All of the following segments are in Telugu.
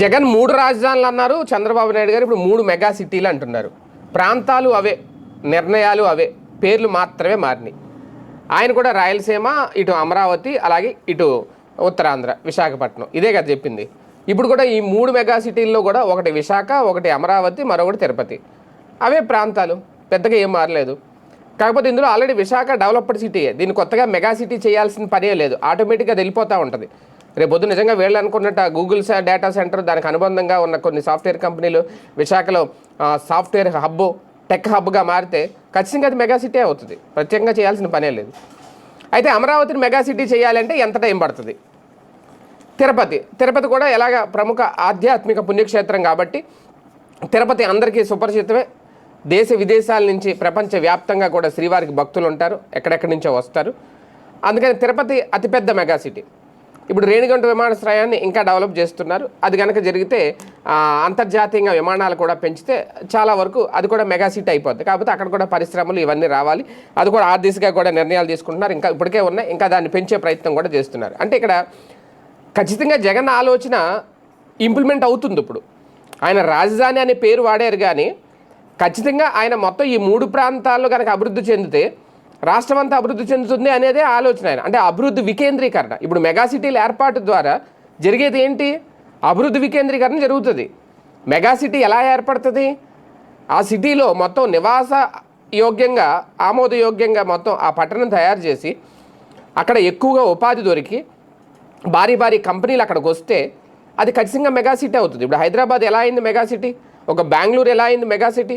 జగన్ మూడు రాజధానులు అన్నారు చంద్రబాబు నాయుడు గారు ఇప్పుడు మూడు మెగా సిటీలు అంటున్నారు. ప్రాంతాలు అవే నిర్ణయాలు అవే పేర్లు మాత్రమే మారినాయి. ఆయన కూడా రాయలసీమ ఇటు అమరావతి అలాగే ఇటు ఉత్తరాంధ్ర విశాఖపట్నం. ఇదే కదా చెప్పింది. ఇప్పుడు కూడా ఈ మూడు మెగా సిటీల్లో కూడా ఒకటి విశాఖ ఒకటి అమరావతి మరొకటి తిరుపతి. అవే ప్రాంతాలు పెద్దగా ఏం మారలేదు. కాకపోతే ఇందులో ఆల్రెడీ విశాఖ డెవలప్డ్ సిటీయే. దీన్ని కొత్తగా మెగా సిటీ చేయాల్సిన పనే లేదు. ఆటోమేటిక్గా వెళ్ళిపోతూ ఉంటుంది. రేపు పొద్దు నిజంగా వీళ్ళు అనుకున్నట్టు గూగుల్ డేటా సెంటర్ దానికి అనుబంధంగా ఉన్న కొన్ని సాఫ్ట్వేర్ కంపెనీలు విశాఖలో సాఫ్ట్వేర్ హబ్ టెక్ హబ్గా మారితే ఖచ్చితంగా అది మెగా సిటీ అవుతుంది. ప్రత్యేకంగా చేయాల్సిన పనే లేదు. అయితే అమరావతిని మెగా సిటీ చేయాలంటే ఎంత టైం పడుతుంది? తిరుపతి. తిరుపతి కూడా ఎలాగ ప్రముఖ ఆధ్యాత్మిక పుణ్యక్షేత్రం కాబట్టి తిరుపతి అందరికీ సుపరిచితమే. దేశ విదేశాల నుంచి ప్రపంచ వ్యాప్తంగా కూడా శ్రీవారికి భక్తులు ఉంటారు. ఎక్కడెక్కడి నుంచో వస్తారు. అందుకని తిరుపతి అతిపెద్ద మెగా సిటీ ఇప్పుడు రేణిగంట విమానాశ్రయాన్ని ఇంకా డెవలప్ చేస్తున్నారు. అది కనుక జరిగితే అంతర్జాతీయంగా విమానాలు కూడా పెంచితే చాలా వరకు అది కూడా మెగా సిటీ అయిపోద్ది. కాకపోతే అక్కడ కూడా పరిశ్రమలు ఇవన్నీ రావాలి. అది కూడా ఆ దిశగా కూడా నిర్ణయాలు తీసుకుంటున్నారు. ఇంకా ఇప్పటికే ఉన్నాయి. ఇంకా దాన్ని పెంచే ప్రయత్నం కూడా చేస్తున్నారు. అంటే ఇక్కడ ఖచ్చితంగా జగన్ ఆలోచన ఇంప్లిమెంట్ అవుతుంది ఇప్పుడు. ఆయన రాజధాని అనే పేరు వాడారు కానీ ఖచ్చితంగా ఆయన మొత్తం ఈ మూడు ప్రాంతాల్లో కనుక అభివృద్ధి చెందితే రాష్ట్రం అంతా అభివృద్ధి చెందుతుంది అనేదే ఆలోచన ఆయన. అంటే అభివృద్ధి వికేంద్రీకరణ. ఇప్పుడు మెగా సిటీల ఏర్పాటు ద్వారా జరిగేది ఏంటి? అభివృద్ధి వికేంద్రీకరణ జరుగుతుంది. మెగా సిటీ ఎలా ఏర్పడుతుంది? ఆ సిటీలో మొత్తం నివాస యోగ్యంగా ఆమోదయోగ్యంగా మొత్తం ఆ పట్టణం తయారు చేసి అక్కడ ఎక్కువగా ఉపాధి దొరికి భారీ భారీ కంపెనీలు అక్కడికి వస్తే అది ఖచ్చితంగా మెగా సిటీ అవుతుంది. ఇప్పుడు హైదరాబాద్ ఎలా అయింది మెగా సిటీ? ఒక బెంగళూరు ఎలా అయింది మెగా సిటీ?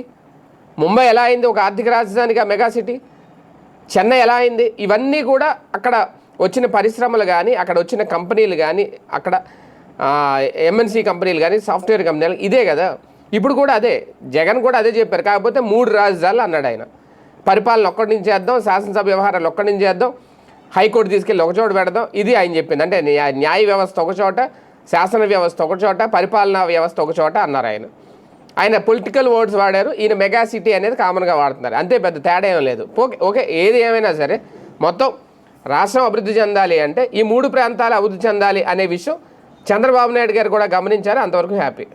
ముంబై ఎలా అయింది? ఒక ఆర్థిక రాజధానిగా మెగా సిటీ? చెన్నై ఎలా అయింది? ఇవన్నీ కూడా అక్కడ వచ్చిన పరిశ్రమలు కానీ అక్కడ వచ్చిన కంపెనీలు కానీ అక్కడ ఎంఎన్సీ కంపెనీలు కానీ సాఫ్ట్వేర్ కంపెనీలు ఇదే కదా? ఇప్పుడు కూడా అదే. జగన్ కూడా అదే చెప్పారు. కాకపోతే మూడు రాజధానులు అన్నాడు ఆయన. పరిపాలన ఒక్కడి నుంచి చేద్దాం శాసనసభ వ్యవహారాలు ఒక్కడి నుంచి చేద్దాం హైకోర్టు తీసుకెళ్ళి ఒక చోట పెడదాం. ఇది ఆయన చెప్పింది. అంటే న్యాయ న్యాయ వ్యవస్థ ఒక చోట శాసన వ్యవస్థ ఒక చోట పరిపాలనా వ్యవస్థ ఒక చోట అన్నారు ఆయన. ఆయన పొలిటికల్ వర్డ్స్ వాడారు. ఈయన మెగా సిటీ అనేది కామన్గా వాడుతున్నారు. అంతే పెద్ద తేడా ఏం లేదు. ఓకే ఓకే ఏది ఏమైనా సరే మొత్తం రాష్ట్రం అభివృద్ధి చెందాలి అంటే ఈ మూడు ప్రాంతాలు అభివృద్ధి చెందాలి అనే విషయం చంద్రబాబు నాయుడు గారు కూడా గమనించారు. అంతవరకు హ్యాపీ